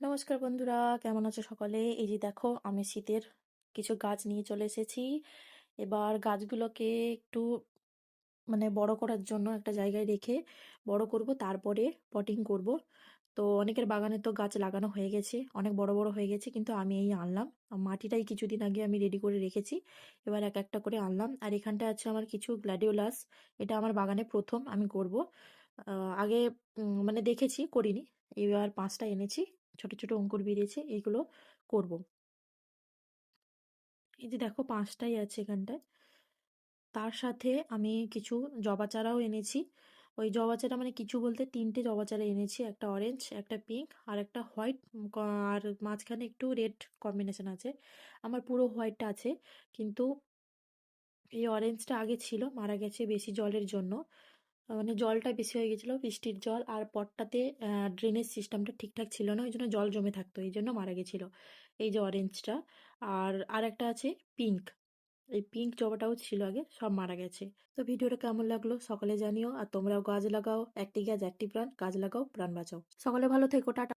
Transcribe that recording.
নমস্কার বন্ধুরা, কেমন আছো সকলে? এই যে দেখো, আমি শীতের কিছু গাছ নিয়ে চলে এসেছি। এবার গাছগুলোকে একটু মানে বড় করার জন্য একটা জায়গায় রেখে বড় করব, তারপরে পটিং করব। তো অনেকের বাগানে তো গাছ লাগানো হয়ে গেছে, অনেক বড় বড় হয়ে গেছে, কিন্তু আমি এই আনলাম। মাটিটাই কিছুদিন আগে আমি রেডি করে রেখেছি, এবার এক একটা করে আনলাম। আর এখানটা আছে আমার কিছু গ্ল্যাডিওলাস এটা আমার বাগানে প্রথম আমি করব। আগে মানে দেখেছি, করিনি। এবার পাঁচটা এনেছি। ছোট ছোট অঙ্কুর বেরিয়েছে এইগুলো করব। এই যে দেখো পাঁচটাই আছে এখানটায়। তার সাথে আমি কিছু জবা চারাও এনেছি। ওই জবা চারা মানে কিছু বলতে তিনটে জবা চারা এনেছি, একটা অরেঞ্জ একটা পিঙ্ক আর একটা হোয়াইট আর মাঝখানে একটু রেড কম্বিনেশন আছে। আমার পুরো হোয়াইটটা আছে, কিন্তু এই অরেঞ্জটা আগে ছিল, মারা গেছে বেশি জলের জন্য। মানে জলটা বেশি হয়ে গেছিল বৃষ্টির জল আর পটটাতে ড্রেনেজ সিস্টেমটা ঠিকঠাক ছিল না, ওই জন্য জল জমে থাকতো, এই জন্য মারা গেছিল এই যে অরেঞ্জটা আর আর একটা আছে পিঙ্ক এই পিঙ্ক জবাটাও ছিল আগে, সব মারা গেছে। তো ভিডিওটা কেমন লাগল সকলে জানিও, আর তোমরাও গাছ লাগাও, একটি গাছ একটি প্রাণ, গাছ লাগাও, প্রাণ বাঁচাও। সকলে ভালো থেকো, টাটা।